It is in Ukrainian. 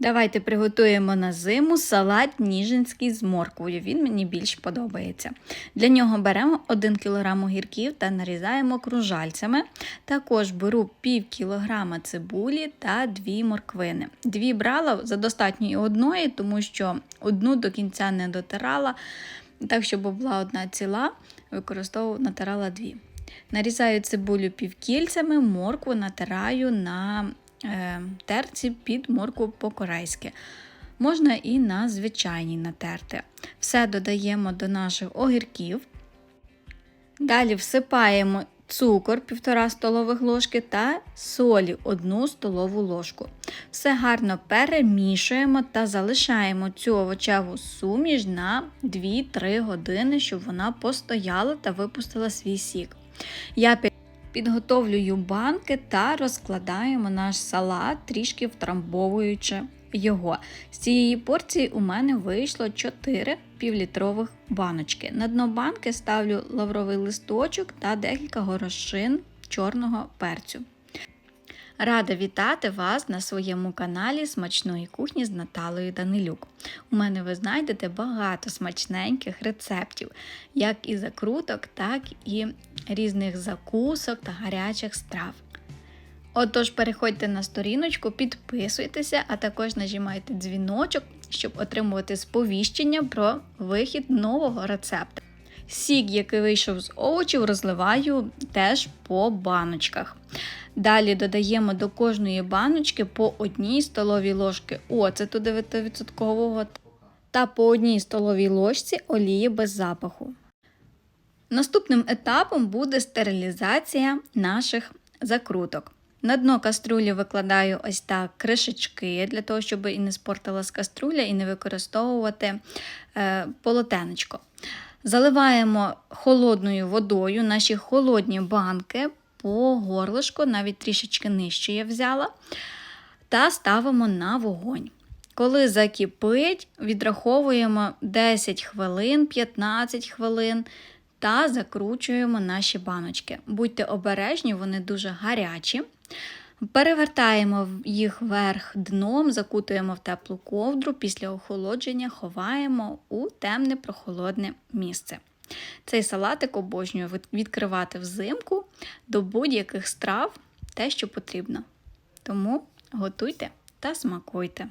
Давайте приготуємо на зиму салат ніжинський з морквою. Він мені більш подобається. Для нього беремо 1 кг огірків та нарізаємо кружальцями. Також беру пів кілограма цибулі та 2 морквини. Дві брала за достатньо і одної, тому що одну до кінця не дотирала. Так, щоб була одна ціла, використовувала натирала дві. Нарізаю цибулю півкільцями, моркву натираю на терці під моркву по-корейськи. Можна і на звичайній натерти. Все додаємо до наших огірків. Далі всипаємо цукор 1,5 столових ложки та солі 1 столову ложку. Все гарно перемішуємо та залишаємо цю овочеву суміш на 2-3 години, щоб вона постояла та випустила свій сік. Я підготовлюю банки та розкладаємо наш салат, трішки втрамбовуючи його. З цієї порції у мене вийшло 4 півлітрових баночки. На дно банки ставлю лавровий листочок та декілька горошин чорного перцю. Рада вітати вас на своєму каналі Смачної кухні з Наталою Данилюк. У мене ви знайдете багато смачненьких рецептів, як і закруток, так і різних закусок та гарячих страв. Отож, переходьте на сторіночку, підписуйтеся, а також нажимайте дзвіночок, щоб отримувати сповіщення про вихід нового рецепту. Сік, який вийшов з овочів, розливаю теж по баночках. Далі додаємо до кожної баночки по одній столовій ложки оцету 9% та по одній столовій ложці олії без запаху. Наступним етапом буде стерилізація наших закруток. На дно каструлі викладаю ось так кришечки, для того, щоб і не спортилась каструля, і не використовувати е, полотенечко. Заливаємо холодною водою наші холодні банки по горлишку, навіть трішечки нижче я взяла, та ставимо на вогонь. Коли закипить, відраховуємо 10 хвилин, 15 хвилин та закручуємо наші баночки. Будьте обережні, вони дуже гарячі. Перевертаємо їх вверх дном, закутуємо в теплу ковдру, після охолодження ховаємо у темне прохолодне місце. Цей салатик обожнюю відкривати взимку до будь-яких страв те, що потрібно. Тому готуйте та смакуйте.